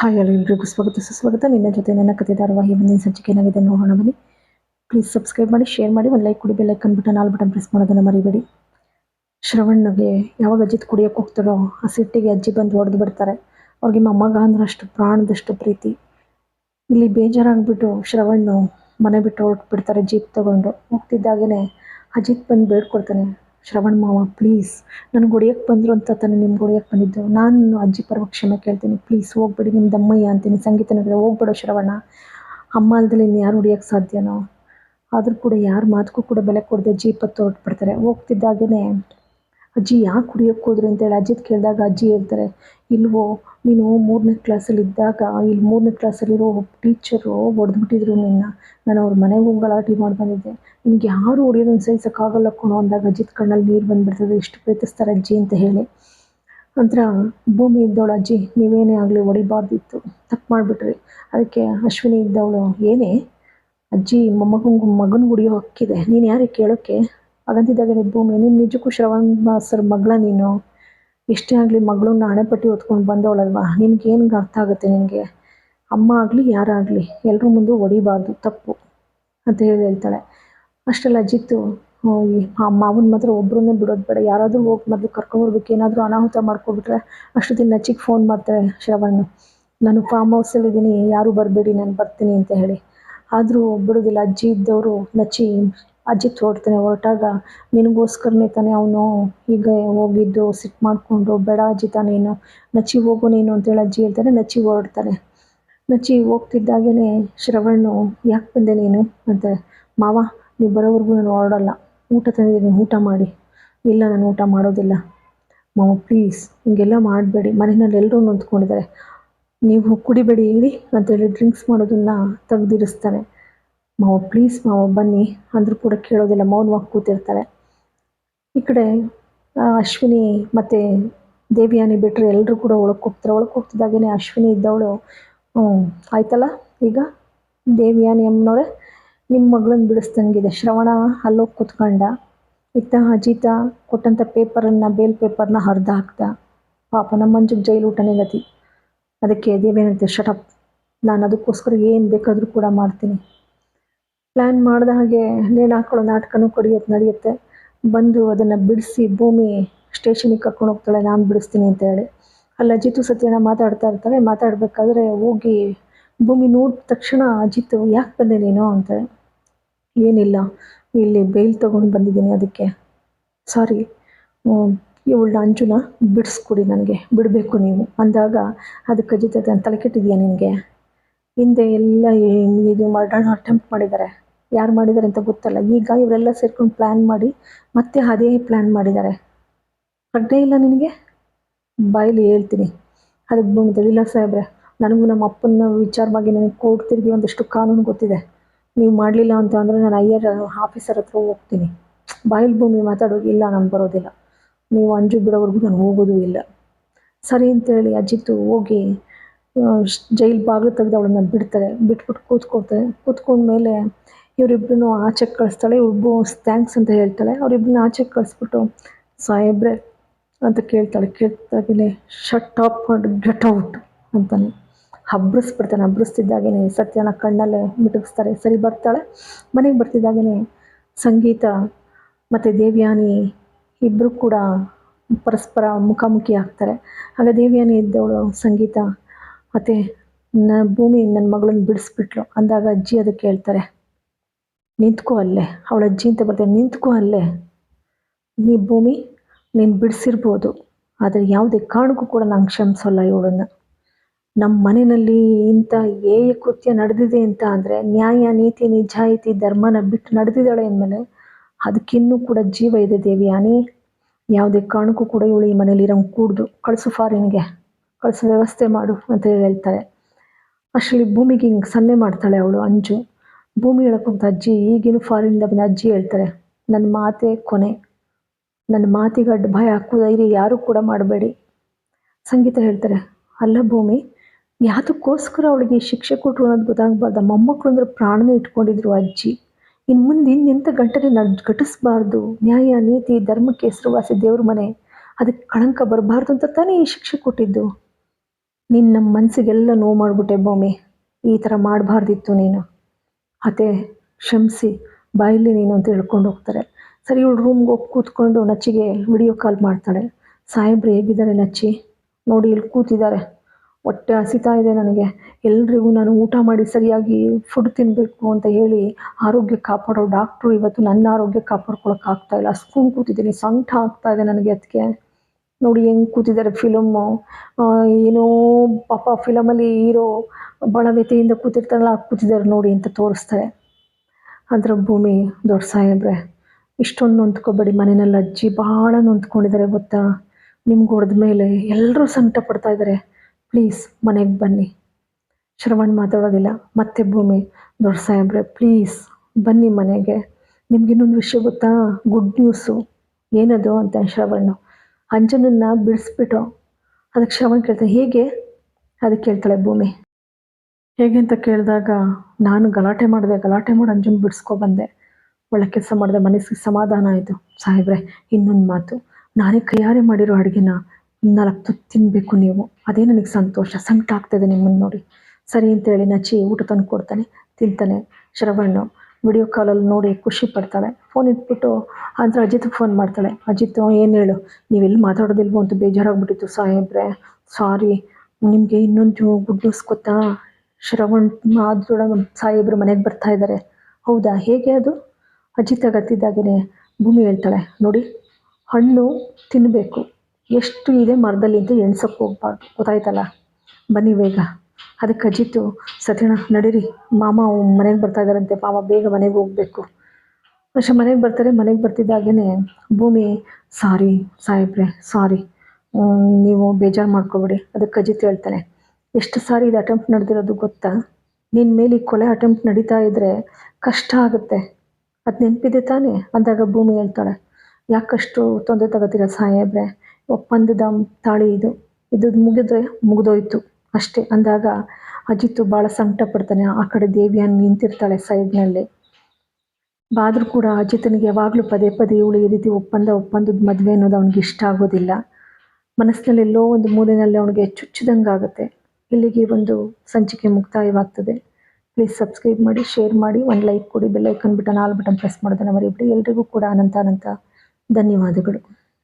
Hi hello ಎಲ್ರಿಗೂ ಸ್ವಾಗತ, ಸುಸ್ವಾಗತ. ನಿನ್ನ ಜೊತೆ ನನ್ನ ಕಥೆ ಧಾರಾವಾಹಿ ಮುಂದಿನ ಸಂಚಿಕೆ ಏನಾಗಿದೆ ನೋಡೋಣ, ಬನ್ನಿ. ಪ್ಲೀಸ್ ಸಬ್ಸ್ಕ್ರೈಬ್ ಮಾಡಿ ಶೇರ್ ಮಾಡಿ. ಒಂದು ಲೈಕ್ ಕೊಡಿ bell like button all button press ಮಾಡೋದನ್ನು ಮರಿಬೇಡಿ. ಶ್ರವಣ್ಗೆ ಯಾವಾಗ ಅಜ್ಜಿತ್ ಕುಡಿಯೋಕೆ ಹೋಗ್ತಾರೋ, ಆ ಸಿಟ್ಟಿಗೆ ಅಜ್ಜಿ ಬಂದು ಹೊಡೆದು ಬಿಡ್ತಾರೆ. ಅವ್ರಿಗೆ ಮೊಮ್ಮಗ ಅಂದ್ರೆ ಅಷ್ಟು ಪ್ರಾಣದಷ್ಟು ಪ್ರೀತಿ. ಇಲ್ಲಿ ಬೇಜಾರಾಗ್ಬಿಟ್ಟು ಶ್ರವಣ್ಣು ಮನೆ ಬಿಟ್ಟು ಹೊರಟು ಬಿಡ್ತಾರೆ, ಜೀಪ್ ತಗೊಂಡು. ಹೋಗ್ತಿದ್ದಾಗೇ ಅಜಿತ್ ಬಂದು ಬೇಡ್ಕೊಡ್ತಾನೆ. ಶ್ರವಣ್ ಮಾವ ಪ್ಲೀಸ್ ನನಗೆ ಹೊಡಿಯೋಕ್ಕೆ ಬಂದರು ಅಂತ ತಾನೆ ನಿಮ್ಗೆ ಹೊಡಿಯೋಕ್ಕೆ ಬಂದಿದ್ದು. ನಾನು ಅಜ್ಜಿ ಪರವಾಗಿ ಕ್ಷಮೆ ಕೇಳ್ತೀನಿ. ಪ್ಲೀಸ್ ಹೋಗ್ಬೇಡಿ. ನಿಮ್ಮ ದಮ್ಮಯ್ಯ ಅಂತೀನಿ. ಸಂಗೀತನಿಗೆ ಹೋಗ್ಬೇಡ ಶ್ರವಣ. ಅಮ್ಮ ಅಲ್ದಲ್ಲಿ ಇನ್ನು ಯಾರು ಹೊಡಿಯೋಕ್ಕೆ ಸಾಧ್ಯನೋ? ಆದರೂ ಕೂಡ ಯಾರ ಮಾತಕ್ಕೂ ಕೂಡ ಬೆಲೆ ಕೊಡದೆ ಜೀಪತ್ತು ಹೊರಟು ಹೊರಟ್ಬಿಡ್ತಾರೆ ಹೋಗ್ತಿದ್ದಾಗೇ ಅಜ್ಜಿ ಯಾಕೆ ಕುಡಿಯೋಕ್ಕೆ ಹೋದ್ರಿ ಅಂತೇಳಿ ಅಜ್ಜಿದ್ ಕೇಳಿದಾಗ ಅಜ್ಜಿ ಹೇಳ್ತಾರೆ, ಇಲ್ವೋ, ನೀನು ಮೂರನೇ ಕ್ಲಾಸಲ್ಲಿ ಇದ್ದಾಗ, ಇಲ್ಲಿ ಮೂರನೇ ಕ್ಲಾಸಲ್ಲಿರೋ ಟೀಚರು ಹೊಡೆದ್ಬಿಟ್ಟಿದ್ರು ನಿನ್ನ. ನಾನು ಅವ್ರ ಮನೆಗೆ ಹೋಗಿ ಗಲಾಟೆ ಮಾಡಿ ಬಂದಿದ್ದೆ. ನಿನ್ಗೆ ಯಾರು ಹೊಡಿಯೋದನ್ನು ಸಹಿಸೋಕ್ಕಾಗಲ್ಲ ಕಣೋ ಅಂದಾಗ ಅಜ್ಜಿದ್ ಕಣ್ಣಲ್ಲಿ ನೀರು ಬಂದುಬಿಡ್ತದೆ ಎಷ್ಟು ಪ್ರೀತಿಸ್ತಾರೆ ಅಜ್ಜಿ ಅಂತ ಹೇಳಿ. ನಂತರ ಭೂಮಿ ಇದ್ದವಳು ಅಜ್ಜಿ, ನೀವೇನೇ ಆಗಲಿ ಹೊಡಿಬಾರ್ದಿತ್ತು, ತಪ್ಪು ಮಾಡಿಬಿಟ್ರಿ. ಅದಕ್ಕೆ ಅಶ್ವಿನಿ ಇದ್ದವಳು, ಏನೇ, ಅಜ್ಜಿ ಮೊಮ್ಮಗಂಗೆ ಮಗನ ಹೊಡಿಯೋ ಹಕ್ಕಿದೆ, ನೀನು ಯಾರಿಗೆ ಕೇಳೋಕ್ಕೆ ಹಾಗಂತಿದ್ದಾಗಲೇ ಭೂಮಿ, ನೀನು ನಿಜಕ್ಕೂ ಶ್ರವಣ್ ಸರ್ ಮಗಳ ನೀನು. ಎಷ್ಟೇ ಆಗಲಿ ಮಗಳನ್ನ ಹಣೆಪಟ್ಟಿ ಹೊತ್ಕೊಂಡು ಬಂದವಳಲ್ವಾ? ನಿನಗೇನು ಅರ್ಥ ಆಗುತ್ತೆ ನಿನಗೆ? ಅಮ್ಮ ಆಗಲಿ ಯಾರಾಗಲಿ ಎಲ್ಲರ ಮುಂದೆ ಹೊಡಿಬಾರ್ದು ತಪ್ಪು ಅಂತ ಹೇಳಿ ಹೇಳ್ತಾಳೆ. ಅಷ್ಟೆಲ್ಲ ಜಿತ್ತು. ಆ ಮಾವನ ಮಾತ್ರ ಒಬ್ಬರನ್ನೇ ಬಿಡೋದು ಬೇಡ. ಯಾರಾದರೂ ಹೋಗಿ ಮೊದಲು ಕರ್ಕೊಂಬರ್ಬೇಕು ಏನಾದರೂ ಅನಾಹುತ ಮಾಡ್ಕೊಬಿಟ್ರೆ ಅಷ್ಟೊತ್ತಿಗೆ ನಚ್ಚಿಗೆ ಫೋನ್ ಮಾಡ್ತಾರೆ ಶ್ರವಣ್ ನಾನು ಫಾರ್ಮ್ ಹೌಸಲ್ಲಿದ್ದೀನಿ ಯಾರೂ ಬರಬೇಡಿ, ನಾನು ಬರ್ತೀನಿ ಅಂತ ಹೇಳಿ. ಆದರೂ ಬಿಡೋದಿಲ್ಲ ಅಜ್ಜಿ ಇದ್ದವರು ನಚ್ಚಿ ಅಜ್ಜಿ ಹೊರಡ್ತಾನೆ, ಹೊರಟಾಗ ನಿನಗೋಸ್ಕರನೇ ತಾನೇ ಅವನು ಈಗ ಹೋಗಿದ್ದು ಸಿಟ್ಟು ಮಾಡಿಕೊಂಡು, ಬೇಡ ಅಜ್ಜಿ ತಾನೇನು ನೀನು ನಚ್ಚಿ ಹೋಗು ನೀನು ಅಂತೇಳಿ ಅಜ್ಜಿ ಹೇಳ್ತಾನೆ ನಚ್ಚಿ ಹೊರಡ್ತಾನೆ. ನಚ್ಚಿ ಹೋಗ್ತಿದ್ದಾಗೇ ಶ್ರವಣ್ಣು ಯಾಕೆ ಬಂದೆ ನೀನು? ಅಂತ, ಮಾವ, ನೀವು ಬರೋವರೆಗೂ ನಾನು ಹೊರಡಲ್ಲ. ಊಟ ತಂದಿದ್ದೀನಿ, ಊಟ ಮಾಡಿ. ಇಲ್ಲ, ನಾನು ಊಟ ಮಾಡೋದಿಲ್ಲ. ಮಾವ ಪ್ಲೀಸ್ ಹಿಂಗೆಲ್ಲ ಮಾಡಬೇಡಿ. ಮನೆಯಲ್ಲಿ ಎಲ್ಲರೂ ನೊಂದ್ಕೊಂಡಿದ್ದಾರೆ ನೀವು ಕುಡಿಬೇಡಿ ಹೇಳಿ ಅಂತೇಳಿ ಡ್ರಿಂಕ್ಸ್ ಮಾಡೋದನ್ನು ತೆಗ್ದಿರಿಸ್ತಾನೆ. ಮಾವ ಪ್ಲೀಸ್ ಮಾವ, ಬನ್ನಿ. ಅಂದರೂ ಕೂಡ ಕೇಳೋದಿಲ್ಲ. ಮೌನವಾಗಿ ಕೂತಿರ್ತಾರೆ ಈ ಕಡೆ ಅಶ್ವಿನಿ ಮತ್ತು ದೇವಿಯಾನಿ ಬಿಟ್ಟರೆ ಎಲ್ಲರೂ ಕೂಡ ಒಳಗೆ ಹೋಗ್ತಾರೆ. ಒಳಗೆ ಹೋಗ್ತಿದ್ದಾಗೇ ಅಶ್ವಿನಿ ಇದ್ದವಳು. ಆಯ್ತಲ್ಲ? ಈಗ ದೇವಿಯಾನಿ ಅಮ್ಮನವ್ರೆ ನಿಮ್ಮ ಮಗಳನ್ನ ಬಿಡಿಸ್ದಂಗಿದೆ. ಶ್ರವಣ ಅಲ್ಲೋಗಿ ಕೂತ್ಕೊಂಡ. ಇತ್ತ ಅಜಿತ ಕೊಟ್ಟಂಥ ಪೇಪರನ್ನು, ಬೇಲ್ ಪೇಪರ್ನ ಹರಿದು ಹಾಕ್ದ. ಪಾಪ ನಮ್ಮ ಮಂಜುಗೆ ಜೈಲು ಊಟನೇ ಗತಿ. ಅದಕ್ಕೆ ದೇವೇನಂತೆ ಶಟಪ್ ನಾನು ಅದಕ್ಕೋಸ್ಕರ ಏನು ಬೇಕಾದರೂ ಕೂಡ ಮಾಡ್ತೀನಿ. ಪ್ಲ್ಯಾನ್ ಮಾಡಿದ ಹಾಗೆ ನೇಣು ಹಾಕೊಳ್ಳೋ ನಾಟಕನೂ ಕೊಡಿಯೋದು ನಡೆಯುತ್ತೆ. ಬಂದು ಅದನ್ನು ಬಿಡಿಸಿ ಭೂಮಿ ಸ್ಟೇಷನಿಗೆ ಕರ್ಕೊಂಡು ಹೋಗ್ತಾಳೆ, ನಾನು ಬಿಡಿಸ್ತೀನಿ ಅಂತ ಹೇಳಿ. ಅಲ್ಲಿ ಅಜಿತು ಸತ್ಯನ ಮಾತಾಡ್ತಾ ಇರ್ತಾಳೆ, ಮಾತಾಡಬೇಕಾದ್ರೆ ಹೋಗಿ ಭೂಮಿ ನೋಡಿದ ತಕ್ಷಣ ಅಜಿತ್ ಯಾಕೆ ಬಂದೆ ನೀನು? ಅಂತ ಏನಿಲ್ಲ, ಇಲ್ಲಿ ಬೇಲ್ ತೊಗೊಂಡು ಬಂದಿದ್ದೀನಿ ಅದಕ್ಕೆ. ಸಾರಿ ಇವಳ ಅಂಜುನ ಬಿಡಿಸ್ಕೊಡಿ ನನಗೆ, ಬಿಡಬೇಕು ನೀವು. ಅಂದಾಗ, ಅದಕ್ಕೆ ಅಜಿತ್ ತಲೆ ಕೆಟ್ಟಿದೆಯಾ ನಿನಗೆ? ಹಿಂದೆ ಎಲ್ಲ ಇದು ಮರ್ಡರ್ನ ಅಟೆಂಪ್ಟ್ ಮಾಡಿದ್ದಾರೆ. ಯಾರು ಮಾಡಿದ್ದಾರೆ ಅಂತ ಗೊತ್ತಲ್ಲ. ಈಗ ಇವರೆಲ್ಲ ಸೇರ್ಕೊಂಡು ಪ್ಲ್ಯಾನ್ ಮಾಡಿ ಮತ್ತೆ ಅದೇ ಪ್ಲ್ಯಾನ್ ಮಾಡಿದ್ದಾರೆ. ಪ್ರಜ್ಞೆ ಇಲ್ಲ ನಿನಗೆ? ಬಾಯಲ್ಲಿ ಹೇಳ್ತೀನಿ. ಅದಕ್ಕೆ ಬಂದು ಇಲ್ಲ ಸಾಹೇಬ್ರೆ, ನನಗೂ ನಮ್ಮ ಅಪ್ಪನ ವಿಚಾರವಾಗಿ ನನಗೆ ಕೋರ್ಟ್ ತಿರುಗಿ ಒಂದಷ್ಟು ಕಾನೂನು ಗೊತ್ತಿದೆ. ನೀವು ಮಾಡಲಿಲ್ಲ ಅಂತ ಅಂದರೆ ನಾನು ಅಯ್ಯರ್ ಆಫೀಸರ್ ಹತ್ರ ಹೋಗ್ತೀನಿ. ಬಾಯಲ್ಲಿ ಭೂಮಿ ಮಾತಾಡೋದು ಇಲ್ಲ ನಾನು ಬರೋದಿಲ್ಲ. ನೀವು ಅಂಜು ಬಿಡೋವರೆಗೂ ನಾನು ಹೋಗೋದು ಇಲ್ಲ. ಸರಿ ಅಂತೇಳಿ ಅಜ್ಜಿತು ಹೋಗಿ ಜೈಲು ಬಾಗಿಲು ತೆಗೆದು ಅವಳನ್ನ ಬಿಡ್ತಾರೆ, ಬಿಟ್ಬಿಟ್ಟು ಕೂತ್ಕೊಳ್ತಾರೆ. ಕೂತ್ಕೊಂಡ ಮೇಲೆ ಇವರಿಬ್ಬರನ್ನು ಆಚೆ ಕಳಿಸ್ತಾಳೆ ಇಬ್ಬರು ಥ್ಯಾಂಕ್ಸ್ ಅಂತ ಹೇಳ್ತಾಳೆ. ಅವರಿಬ್ಬರನ್ನ ಆಚೆ ಕಳಿಸ್ಬಿಟ್ಟು, ಸಾಹೇಬ್ರೆ ಅಂತ ಕೇಳ್ತಾಳೆ. ಕೇಳ್ತಾಗೇ ಶಟ್ ಮಾಡಿ ಗೆಟ್ ಔಟ್ ಅಂತಾನೆ. ಹಬ್ಬಿಸ್ಬಿಡ್ತಾನೆ ಹಬ್ಬಿಸ್ತಿದ್ದಾಗೇ ಸತ್ಯನ ಕಣ್ಣಲ್ಲೇ ಮಿಟುಕಿಸ್ತಾರೆ ಸರಿ, ಬರ್ತಾಳೆ. ಮನೆಗೆ ಬರ್ತಿದ್ದಾಗೇ ಸಂಗೀತ ಮತ್ತು ದೇವ್ಯಾನಿ ಇಬ್ಬರು ಕೂಡ ಪರಸ್ಪರ ಮುಖಾಮುಖಿ ಆಗ್ತಾರೆ. ಆಗ ದೇವ್ಯಾನಿ ಇದ್ದವಳು ಸಂಗೀತ. ಮತ್ತು ನ ಭೂಮಿ ನನ್ನ ಮಗಳನ್ನ ಬಿಡಿಸ್ಬಿಟ್ಲು. ಅಂದಾಗ ಅಜ್ಜಿ ಅದಕ್ಕೆ ಹೇಳ್ತಾರೆ, ನಿಂತ್ಕೋ ಅಲ್ಲೇ, ಅವಳ ಅಜ್ಜಿ ಅಂತ ಬರ್ತಾರೆ, ನಿಂತ್ಕೋ ಅಲ್ಲೇ. ನೀ ಭೂಮಿ ನೀನು ಬಿಡಿಸಿರ್ಬೋದು, ಆದರೆ ಯಾವುದೇ ಕಾರಣಕ್ಕೂ ಕೂಡ ನಾನು ಕ್ಷಮಿಸೋಲ್ಲ ಇವಳನ್ನು. ನಮ್ಮ ಮನೆಯಲ್ಲಿ ಇಂಥ ಏ ಕೃತ್ಯ ನಡೆದಿದೆ ಅಂತ ಅಂದರೆ, ನ್ಯಾಯ, ನೀತಿ, ನಿಜಾಯಿತಿ, ಧರ್ಮನ ಬಿಟ್ಟು ನಡೆದಿದ್ದಾಳೆ ಅಂದಮೇಲೆ ಅದಕ್ಕಿನ್ನೂ ಕೂಡ ಜೀವ ಇದೆ ದೇವಿಯಾನಿ. ಯಾವುದೇ ಕಾರಣಕ್ಕೂ ಕೂಡ ಇವಳು ಈ ಮನೇಲಿ ಇರೋಂಗೆ ಕೂಡ್ದು. ಕಳಿಸು ಫಾರಿನ್ಗೆ. ಕಳಿಸೋ ವ್ಯವಸ್ಥೆ ಮಾಡು ಅಂತ ಹೇಳ್ತಾಳೆ ಅಷ್ಟರಲ್ಲಿ ಭೂಮಿಗೆ ಹಿಂಗೆ ಸನ್ನೆ ಮಾಡ್ತಾಳೆ ಅವಳು ಅಂಜು. ಭೂಮಿ ಹೇಳಕ್ಕೆ ಅಜ್ಜಿ, ಈಗಿನ ಫಾರಿನಿಂದ ಬಂದ ಅಜ್ಜಿ ಹೇಳ್ತಾರೆ ನನ್ನ ಮಾತೇ ಕೊನೆ. ನನ್ನ ಮಾತಿಗೆ ಅಡ್ಡ ಭಯ ಹಾಕೋದ ಧೈರ್ಯ ಯಾರೂ ಕೂಡ ಮಾಡಬೇಡಿ. ಸಂಗೀತ ಹೇಳ್ತಾರೆ, ಅಲ್ಲ ಭೂಮಿ ಯಾವುದಕ್ಕೋಸ್ಕರ ಅವಳಿಗೆ ಶಿಕ್ಷೆ ಕೊಟ್ಟರು ಅನ್ನೋದು ಗೊತ್ತಾಗಬಾರ್ದು. ಮೊಮ್ಮಕ್ಕಳು ಅಂದ್ರೆ ಪ್ರಾಣನೇ ಇಟ್ಕೊಂಡಿದ್ರು ಅಜ್ಜಿ. ಇನ್ನು ಮುಂದೆ ಇನ್ನೆಂಥ ಗಂಟನೆ ನಡ್, ಘಟಿಸ್ಬಾರ್ದು. ನ್ಯಾಯ, ನೀತಿ, ಧರ್ಮಕ್ಕೆ ಹೆಸರುವಾಸಿ ದೇವ್ರ ಮನೆ. ಅದಕ್ಕೆ ಕಳಂಕ ಬರಬಾರ್ದು ಅಂತ ತಾನೇ ಈ ಶಿಕ್ಷೆ ಕೊಟ್ಟಿದ್ದು. ನೀನು ನಮ್ಮ ಮನಸ್ಸಿಗೆಲ್ಲ ನೋವು ಮಾಡಿಬಿಟ್ಟೆ ಭೂಮಿ ಈ ಥರ ಮಾಡಬಾರ್ದಿತ್ತು ನೀನು. ಅತೆ ಕ್ಷಮಿಸಿ, ಬಾಯಲ್ಲಿ ನೀನು ಅಂತ ಹೇಳ್ಕೊಂಡು ಹೋಗ್ತಾರೆ. ಸರಿ, ಇವಳು ರೂಮ್ಗೆ ಹೋಗಿ ಕೂತ್ಕೊಂಡು ನಚ್ಚಿಗೆ ವಿಡಿಯೋ ಕಾಲ್ ಮಾಡ್ತಾಳೆ. ಸಾಹೇಬ್ರು ಹೇಗಿದ್ದಾರೆ ನಚ್ಚಿ? ನೋಡಿ, ಇಲ್ಲಿ ಕೂತಿದ್ದಾರೆ. ಹೊಟ್ಟೆ ಹಸಿತಾ ಇದೆ ನನಗೆ. ಎಲ್ರಿಗೂ ನಾನು ಊಟ ಮಾಡಿ ಸರಿಯಾಗಿ ಫುಡ್ ತಿನ್ನಬೇಕು ಅಂತ ಹೇಳಿ ಆರೋಗ್ಯ ಕಾಪಾಡೋ ಡಾಕ್ಟ್ರು ಇವತ್ತು ನನ್ನ ಆರೋಗ್ಯ ಕಾಪಾಡ್ಕೊಳಕ್ಕೆ ಆಗ್ತಾ ಇಲ್ಲ. ಅಸ್ಕೊಂಡು ಕೂತಿದ್ದೀನಿ, ಸಂಕಟ ಆಗ್ತಾ ಇದೆ ನನಗೆ ಅದಕ್ಕೆ. ನೋಡಿ ಹೆಂಗೆ ಕೂತಿದ್ದಾರೆ ಫಿಲಮ್ಮು ಏನೋ ಪಾಪ ಫಿಲಮಲ್ಲಿ ಹೀರೋ ಭಾಳ ಕೂತಿರ್ತಾರಲ್ಲ ಕೂತಿದ್ದಾರೆ ನೋಡಿ ಅಂತ ತೋರಿಸ್ತಾರೆ. ಅದರ ಭೂಮಿ ದೊಡ್ಡ ಸಾಹೇಬ್ರೆ ಇಷ್ಟೊಂದು ನೊಂದ್ಕೋಬೇಡಿ, ಮನೆಯಲ್ಲಿ ಅಜ್ಜಿ ಭಾಳ ನೊಂದ್ಕೊಂಡಿದ್ದಾರೆ ಗೊತ್ತಾ? ನಿಮ್ಗೆ ಹೊಡೆದ ಮೇಲೆ ಎಲ್ಲರೂ ಸಂಕಟ ಪಡ್ತಾ ಇದ್ದಾರೆ. ಪ್ಲೀಸ್ ಮನೆಗೆ ಬನ್ನಿ. ಶ್ರವಣ್ ಮಾತಾಡೋದಿಲ್ಲ. ಮತ್ತೆ ಭೂಮಿ ದೊಡ್ಡ ಸಾಹೇಬ್ರೆ ಪ್ಲೀಸ್ ಬನ್ನಿ ಮನೆಗೆ. ನಿಮ್ಗೆ ಇನ್ನೊಂದು ವಿಷಯ ಗೊತ್ತಾ? ಗುಡ್ ನ್ಯೂಸು ಏನದು? ಅಂತ ಶ್ರವಣ್ ಅಂಜನನ್ನ ಬಿಡಿಸ್ಬಿಟ್ಟು ಅದಕ್ಕೆ ಶ್ರವಣ್ ಕೇಳ್ತಾನೆ ಹೇಗೆ? ಅದಕ್ಕೆ ಕೇಳ್ತಾಳೆ ಭೂಮಿ. ಹೇಗೆ ಅಂತ ಕೇಳಿದಾಗ, ನಾನು ಗಲಾಟೆ ಮಾಡಿದೆ, ಗಲಾಟೆ ಮಾಡಿ ಅಂಜನ್ ಬಿಡಿಸ್ಕೊ ಬಂದೆ. ಒಳ್ಳೆ ಕೆಲಸ ಮಾಡಿದೆ, ಮನಸ್ಸಿಗೆ ಸಮಾಧಾನ ಆಯಿತು. ಸಾಹೇಬ್ರೆ, ಇನ್ನೊಂದು ಮಾತು. ನಾನೇ ಕೈಯಾರೆ ಮಾಡಿರೋ ಅಡುಗೆನ ನಾಲ್ಕು ತುತ್ತು ತಿನ್ನಬೇಕು ನೀವು. ಅದೇ ನನಗೆ ಸಂತೋಷ. ಸಂಕಟ ಆಗ್ತದೆ ನಿಮ್ಮನ್ನು ನೋಡಿ. ಸರಿ ಅಂತೇಳಿ ನಚ್ಚಿ ಊಟ ತಂದು ಕೊಡ್ತಾನೆ ತಿಂತಾನೆ ಶ್ರವಣ್ಣು ವಿಡಿಯೋ ಕಾಲಲ್ಲಿ ನೋಡಿ ಖುಷಿ ಪಡ್ತಾಳೆ. ಫೋನ್ ಇಟ್ಬಿಟ್ಟು ಅಂದರೆ ಅಜಿತ್ಗೆ ಫೋನ್ ಮಾಡ್ತಾಳೆ. ಅಜಿತ್ ಏನು ಹೇಳು? ನೀವೆಲ್ಲಿ ಮಾತಾಡೋದಿಲ್ವೋ ಅಂತ ಬೇಜಾರಾಗ್ಬಿಟ್ಟಿತ್ತು ಸಾಹೇಬ್ರೆ. ಸಾರಿ ನಿಮಗೆ ಇನ್ನೊಂದು ಗುಡ್ ನ್ಯೂಸ್ ಗೊತ್ತಾ? ಶ್ರವಣ್ ಅದ್ರೊಳಗೆ ಸಾಹೇಬ್ರು ಮನೆಗೆ ಬರ್ತಾ ಇದ್ದಾರೆ ಹೌದಾ? ಹೇಗೆ ಅದು? ಅಜಿತ್ ಅಗತ್ತಿದ್ದಾಗೇ ಭೂಮಿ ಹೇಳ್ತಾಳೆ. ನೋಡಿ, ಹಣ್ಣು ತಿನ್ನಬೇಕು ಎಷ್ಟು ಇದೆ ಮರದಲ್ಲಿ ಅಂತ ಎಣ್ಸಕ್ಕೆ ಹೋಗ್ಬಾರ್ದು. ಗೊತ್ತಾಯ್ತಲ್ಲ? ಬನ್ನಿ ಬೇಗ. ಅದಕ್ಕೆ ಅಜಿತ್ತು ಸತ್ಯಣ ನಡೀರಿ. ಮಾಮ ಮನೆಗೆ ಬರ್ತಾ ಇದ್ದಾರಂತೆ. ಪಾಪ ಬೇಗ ಮನೆಗೆ ಹೋಗ್ಬೇಕು. ಅಷ್ಟೇ ಮನೆಗೆ ಬರ್ತಾರೆ, ಮನೆಗೆ ಬರ್ತಿದ್ದಾಗೇ ಭೂಮಿ, ಸಾರಿ, ಸಾಹೇಬ್ರೆ, ಸಾರಿ. ನೀವು ಬೇಜಾರು ಮಾಡ್ಕೊಬೇಡಿ. ಅದಕ್ಕೆ ಅಜಿತ್ ಹೇಳ್ತಾನೆ, ಎಷ್ಟು ಸಾರಿ ಇದು ಅಟೆಂಪ್ಟ್ ನಡೆದಿರೋದು ಗೊತ್ತಾ? ನಿನ್ನ ಮೇಲೆ ಈ ಕೊಲೆ ಅಟೆಂಪ್ಟ್ ನಡೀತಾ ಇದ್ರೆ ಕಷ್ಟ ಆಗುತ್ತೆ. ಅದು ನೆನಪಿದೆ ತಾನೇ? ಅಂದಾಗ ಭೂಮಿ ಹೇಳ್ತಾಳೆ ಯಾಕಷ್ಟು ತೊಂದರೆ ತಗೋತೀರ ಸಾಹೇಬ್ರೆ? ಒಪ್ಪಂದದ ತಾಳಿ ಇದು. ಇದು ಮುಗಿದ್ರೆ ಮುಗಿದೋಯ್ತು. ಅಷ್ಟೇ ಅಂದಾಗ ಅಜಿತ್ತು ಭಾಳ ಸಂಕಟ ಪಡ್ತಾನೆ ಆ ಕಡೆ ದೇವಿಯನ್ನು ನಿಂತಿರ್ತಾಳೆ ಸೈಡ್ನಲ್ಲಿ. ಆದರೂ ಕೂಡ ಅಜಿತನಿಗೆ ಯಾವಾಗಲೂ ಪದೇ ಪದೇ ಇವಳು ಈ ರೀತಿ ಒಪ್ಪಂದ, ಒಪ್ಪಂದದ ಮದುವೆ ಅನ್ನೋದು ಅವನಿಗೆ ಇಷ್ಟ ಆಗೋದಿಲ್ಲ. ಮನಸ್ಸಿನಲ್ಲಿ ಎಲ್ಲೋ ಒಂದು ಮೂಲೆಯಲ್ಲಿ ಅವನಿಗೆ ಚುಚ್ಚಿದಂಗಾಗುತ್ತೆ ಇಲ್ಲಿಗೆ ಒಂದು ಸಂಚಿಕೆ ಮುಕ್ತಾಯವಾಗ್ತದೆ. ಪ್ಲೀಸ್ ಸಬ್ಸ್ಕ್ರೈಬ್ ಮಾಡಿ ಶೇರ್ ಮಾಡಿ, ಒಂದು ಲೈಕ್ ಕೊಡಿ bell icon button all button press ಮಾಡೋದನ್ನು ಮರಿಬಿಡಿ. ಎಲ್ರಿಗೂ ಕೂಡ ಅನಂತ ಅನಂತ ಧನ್ಯವಾದಗಳು.